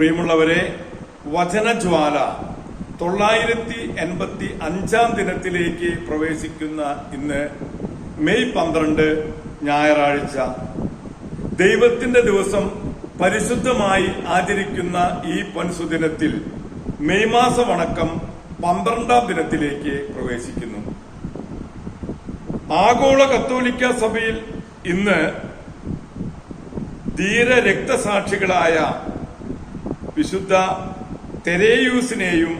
പ്രിയമുള്ളവരെ വചനജ്വാല തൊള്ളായിരത്തി എൺപത്തി അഞ്ചാം ദിനത്തിലേക്ക് പ്രവേശിക്കുന്ന ഇന്ന് മെയ് പന്ത്രണ്ട് ഞായറാഴ്ച. ദൈവത്തിന്റെ ദിവസം പരിശുദ്ധമായി ആചരിക്കുന്ന ഈ പൊൻസുദിനത്തിൽ മെയ് മാസ വണക്കം പന്ത്രണ്ടാം ദിനത്തിലേക്ക് പ്രവേശിക്കുന്നു. ആഗോള കത്തോലിക്ക സഭയിൽ ഇന്ന് ധീര രക്തസാക്ഷികളായ വിശുദ്ധ തെരേയൂസിനെയും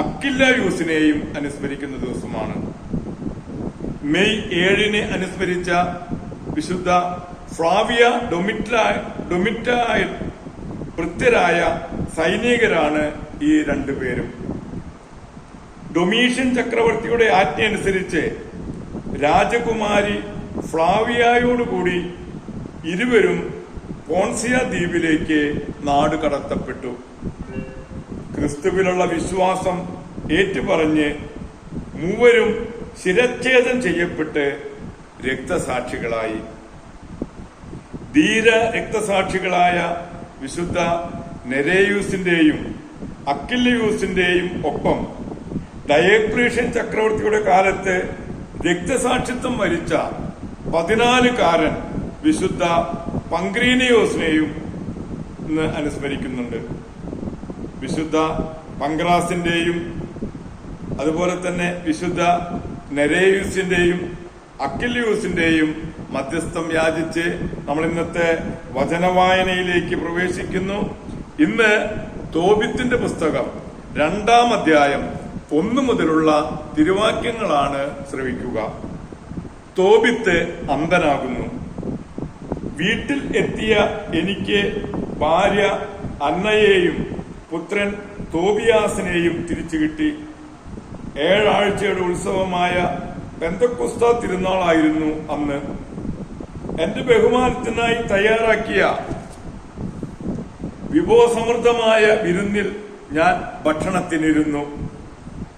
അക്കില്ലയൂസിനെയും അനുസ്മരിക്കുന്ന ദിവസമാണ്. മെയ് ഏഴിന് അനുസ്മരിച്ച വിശുദ്ധ ഫ്രാവിയ ഡൊമിറ്റ ഡൊമിറ്റായ വൃത്യരായ സൈനികരാണ് ഈ രണ്ടുപേരും ഡൊമീഷ്യൻ ചക്രവർത്തിയുടെ ആജ്ഞ അനുസരിച്ച് രാജകുമാരി ഫ്ലാവിയായോടുകൂടി ഇരുവരും പോൺസിയ ദ്വീപിലേക്ക് നാട് കടത്തപ്പെട്ടു. ക്രിസ്തുവിലുള്ള വിശ്വാസം ഏറ്റുപറഞ്ഞ് മൂവരും ശിരച്ഛേദം ചെയ്യപ്പെട്ട് രക്തസാക്ഷികളായി. ധീര രക്തസാക്ഷികളായ വിശുദ്ധ നെരേയൂസിന്റെയും അക്കില്ലയൂസിന്റെയും ഒപ്പം ഡയക്രീഷ്യൻ ചക്രവർത്തിയുടെ കാലത്ത് രക്തസാക്ഷിത്വം വരിച്ച പതിനാലുകാരൻ വിശുദ്ധ പങ്ക്രീനിയോസിനെയും ഇന്ന് അനുസ്മരിക്കുന്നുണ്ട്. വിശുദ്ധ പങ്ക്രാസിന്റെയും അതുപോലെ തന്നെ വിശുദ്ധ നെരേയൂസിന്റെയും അക്കിലിയൂസിന്റെയും മധ്യസ്ഥം യാചിച്ച് നമ്മൾ ഇന്നത്തെ വചനവായനയിലേക്ക് പ്രവേശിക്കുന്നു. ഇന്ന് തോബിത്തിന്റെ പുസ്തകം രണ്ടാം അധ്യായം ഒന്നു മുതലുള്ള തിരുവാക്യങ്ങളാണ് ശ്രവിക്കുക. തോബിത്ത് അന്ധനാകുന്നു. വീട്ടിൽ എത്തിയ എനിക്ക് ഭാര്യ അന്നയെയും പുത്രൻ തോബിയാസിനെയും തിരിച്ചു കിട്ടി. ഏഴാഴ്ചയുടെ ഉത്സവമായ പെന്തക്കുസ്ത തിരുനാളായിരുന്നു അന്ന്. എന്റെ ബഹുമാനത്തിനായി തയ്യാറാക്കിയ വിഭവസമൃദ്ധമായ വിരുന്നിൽ ഞാൻ ഭക്ഷണത്തിനിരുന്നു.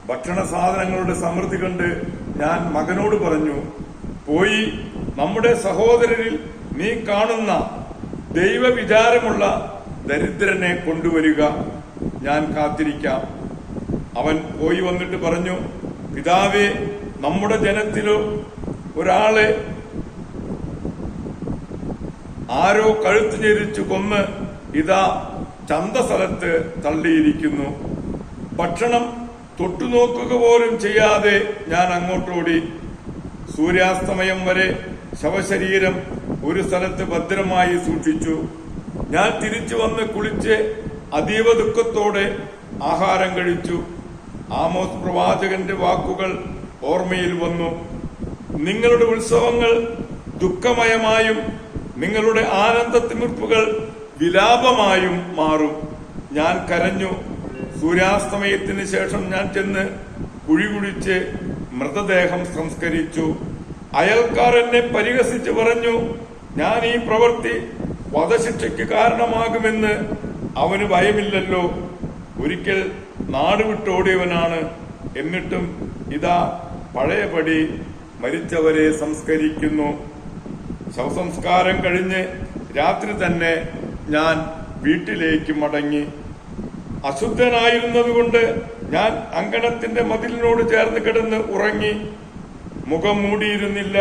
ഭക്ഷണ സാധനങ്ങളുടെ സമൃദ്ധി കണ്ട് ഞാൻ മകനോട് പറഞ്ഞു പോയി നമ്മുടെ സഹോദരരിൽ നീ കാണുന്ന ദൈവവിചാരമുള്ള ദരിദ്രനെ കൊണ്ടുവരിക. ഞാൻ കാത്തിരിക്കാം. അവൻ പോയി വന്നിട്ട് പറഞ്ഞു പിതാവേ നമ്മുടെ ജനത്തിലോ ഒരാളെ ആരോ കഴുത്ത് ഞെരിച്ചു കൊന്ന് ഇതാ ചന്തസ്ഥലത്ത് തള്ളിയിരിക്കുന്നു. ഭക്ഷണം തൊട്ടുനോക്കുക പോലും ചെയ്യാതെ ഞാൻ അങ്ങോട്ടോടി. സൂര്യാസ്തമയം വരെ ശവശരീരം ഒരു സ്ഥലത്ത് ഭദ്രമായി സൂക്ഷിച്ചു. ഞാൻ തിരിച്ചു വന്ന് കുളിച്ച് അതീവ ദുഃഖത്തോടെ ആഹാരം കഴിച്ചു. ആമോസ് പ്രവാചകന്റെ വാക്കുകൾ ഓർമ്മയിൽ വന്നു. നിങ്ങളുടെ ഉത്സവങ്ങൾ ദുഃഖമയമായും നിങ്ങളുടെ ആനന്ദ തിമിർപ്പുകൾ വിലാപമായും മാറും. ഞാൻ കരഞ്ഞു. സൂര്യാസ്തമയത്തിന് ശേഷം ഞാൻ ചെന്ന് കുഴി കുഴിച്ച് മൃതദേഹം സംസ്കരിച്ചു. അയൽക്കാർ എന്നെ പരിഹസിച്ച് പറഞ്ഞു ഞാൻ ഈ പ്രവൃത്തി വധശിക്ഷയ്ക്ക് കാരണമാകുമെന്ന് അവന് ഭയമില്ലല്ലോ. ഒരിക്കൽ നാട് വിട്ടോടിയവനാണ്. എന്നിട്ടും ഇതാ പഴയപടി മരിച്ചവരെ സംസ്കരിക്കുന്നു. ശവസംസ്കാരം കഴിഞ്ഞ് രാത്രി തന്നെ ഞാൻ വീട്ടിലേക്ക് മടങ്ങി. അശുദ്ധനായിരുന്നതുകൊണ്ട് ഞാൻ അങ്കണത്തിന്റെ മതിലിനോട് ചേർന്ന് കിടന്ന് ഉറങ്ങി. മുഖം മൂടിയിരുന്നില്ല.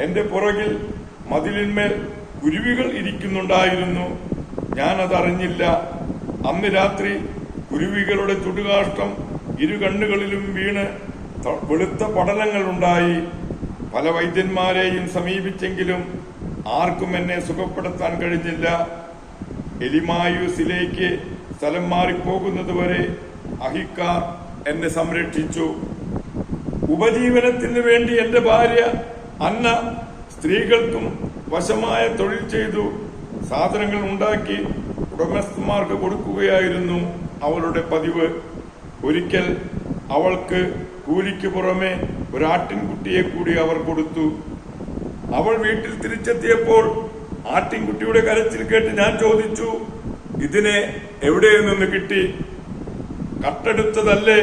എന്റെ പുറകിൽ മതിലിന്മേൽ കുരുവികൾ ഇരിക്കുന്നുണ്ടായിരുന്നു. ഞാൻ അതറിഞ്ഞില്ല അന്ന് രാത്രി കുരുവികളുടെ ചുടുകാഷ്ടം ഇരു കണ്ണുകളിലും വീണ് വെളുത്ത പടലങ്ങൾ ഉണ്ടായി പല വൈദ്യന്മാരെയും സമീപിച്ചെങ്കിലും ആർക്കും എന്നെ സുഖപ്പെടുത്താൻ കഴിഞ്ഞില്ല. എലിമായുസിലേക്ക് സ്ഥലം മാറിപ്പോകുന്നതുവരെ അഹിക്കാർ എന്നെ സംരക്ഷിച്ചു. ഉപജീവനത്തിന് വേണ്ടി എന്റെ ഭാര്യ അന്ന സ്ത്രീകൾക്കും വശമായ തൊഴിൽ ചെയ്തു സാധനങ്ങൾ ഉണ്ടാക്കി ഉടമസ്ഥന്മാർക്ക് കൊടുക്കുകയായിരുന്നു അവളുടെ പതിവ്. ഒരിക്കൽ അവൾക്ക് കൂലിക്ക് പുറമെ ഒരാട്ടിൻകുട്ടിയെ കൂടി അവർ കൊടുത്തു. അവൾ വീട്ടിൽ തിരിച്ചെത്തിയപ്പോൾ ആട്ടിൻകുട്ടിയുടെ കരച്ചിൽ കേട്ട് ഞാൻ ചോദിച്ചു ഇതിനെ എവിടെ നിന്ന് കിട്ടി? കട്ടെടുത്തതല്ലേ?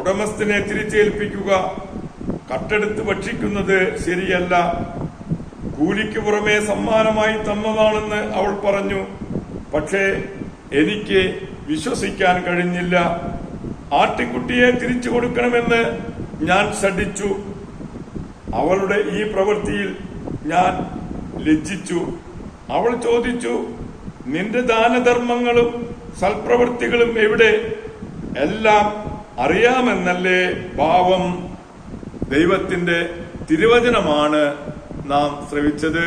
ഉടമസ്ഥനെ തിരിച്ചേൽപ്പിക്കുക. കട്ടെടുത്ത് ഭക്ഷിക്കുന്നത് ശരിയല്ല. കൂലിക്ക് പുറമെ സമ്മാനമായി തന്നതാണെന്ന് അവൾ പറഞ്ഞു. പക്ഷേ എനിക്ക് വിശ്വസിക്കാൻ കഴിഞ്ഞില്ല. ആട്ടിക്കുട്ടിയെ തിരിച്ചു കൊടുക്കണമെന്ന് ഞാൻ ശഠിച്ചു. അവളുടെ ഈ പ്രവൃത്തിയിൽ ഞാൻ ലജ്ജിച്ചു. അവൾ ചോദിച്ചു നിന്റെ ദാനധർമ്മങ്ങളും സൽപ്രവൃത്തികളും എവിടെ? എല്ലാം അറിയാമെന്നല്ലേ ഭാവം ദൈവത്തിന്റെ തിരുവചനമാണ് നാം ശ്രവിച്ചത്